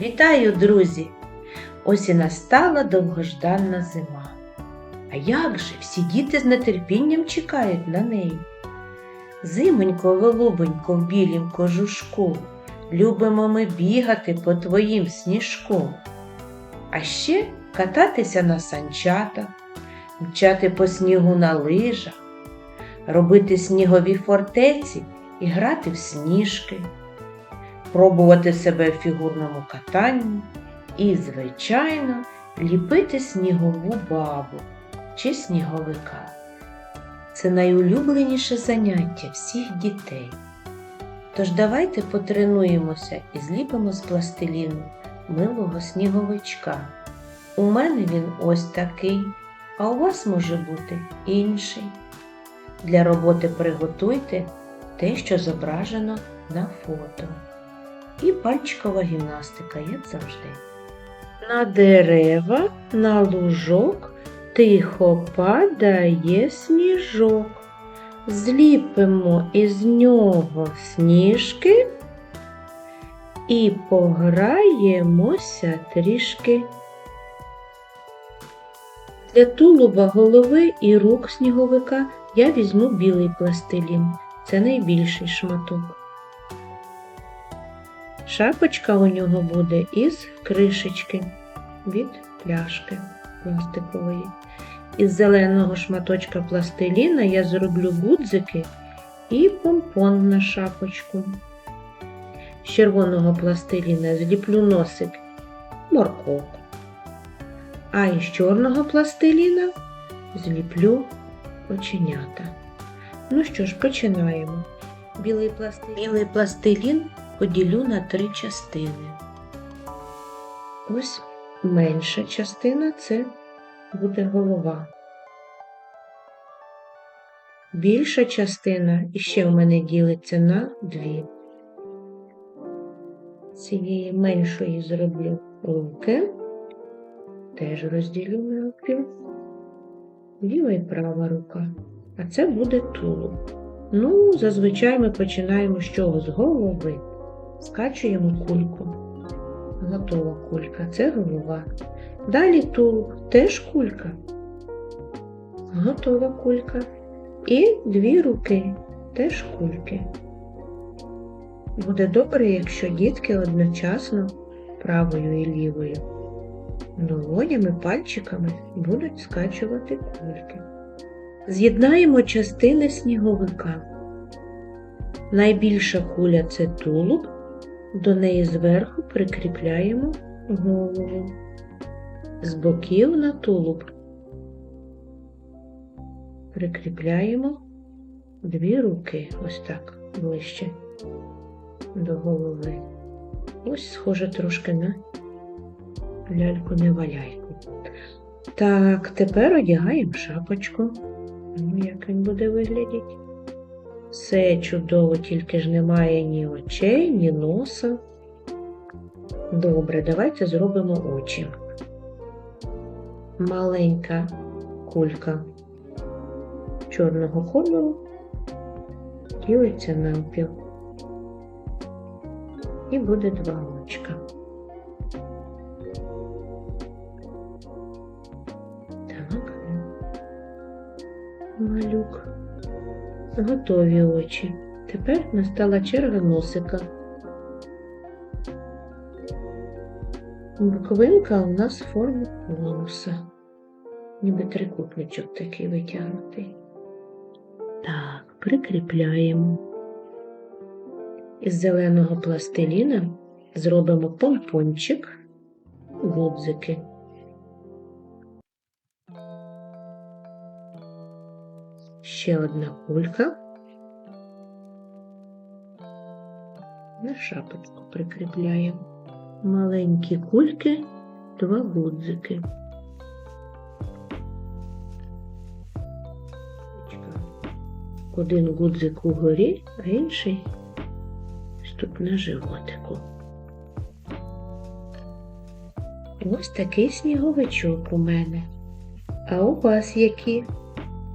Вітаю, друзі! Ось і настала довгожданна зима. А як же всі діти з нетерпінням чекають на неї? Зимонько, голубонько, в білім кожушку, любимо ми бігати по твоїм сніжку. А ще кататися на санчатах, мчати по снігу на лижах, робити снігові фортеці і грати в сніжки пробувати себе в фігурному катанні і, звичайно, ліпити снігову бабу чи сніговика. Це найулюбленіше заняття всіх дітей. Тож давайте потренуємося і зліпимо з пластиліну милого сніговичка. У мене він ось такий, а у вас може бути інший. Для роботи приготуйте те, що зображено на фото і пальчикова гімнастика, як завжди. На дерева, на лужок тихо падає сніжок. Зліпимо із нього сніжки і пограємося трішки. Для тулуба голови і рук сніговика я візьму білий пластилін. Це найбільший шматок. Шапочка у нього буде із кришечки від пляшки пластикової. Із зеленого шматочка пластиліна я зроблю гудзики і помпон на шапочку. З червоного пластиліна зліплю носик морковку. А із чорного пластиліна зліплю оченята. Ну що ж, починаємо. Білий пластилін, Білий пластилін поділю на три частини. Ось менша частина це буде голова. Більша частина іще в мене ділиться на дві. Цієї меншої зроблю руки, теж розділю руки. Ліва і права рука. А це буде тулуб. Ну, зазвичай ми починаємо з чого? З голови. Скачуємо кульку. Готова кулька. Це голова. Далі тулуб, теж кулька. Готова кулька. І дві руки, теж кульки. Буде добре, якщо дітки одночасно правою і лівою долонями, пальчиками будуть скачувати кульки. З'єднаємо частини сніговика. Найбільша куля це тулуб, до неї зверху прикріпляємо голову. З боків на тулуб прикріпляємо дві руки, ось так, ближче до голови. Ось схоже трошки на ляльку неваляйку. Так, тепер одягаємо шапочку. Ну, як він буде виглядіти? Все чудово, тільки ж немає ні очей, ні носа. Добре, давайте зробимо очі. Маленька кулька чорного кольору ділиться навпіл. І буде два очка. Так. Малюк. Готові очі. Тепер настала черга носика. Морквинка у нас форми конуса. Ніби трикутничок такий витягнутий. Так, прикріпляємо. Із зеленого пластиліна зробимо помпончик, гудзики. Ще одна кулька. На шапочку прикріпляємо. Маленькі кульки, два гудзики. Один гудзик угорі, а інший тут на животику. Ось такий сніговичок у мене. А у вас які?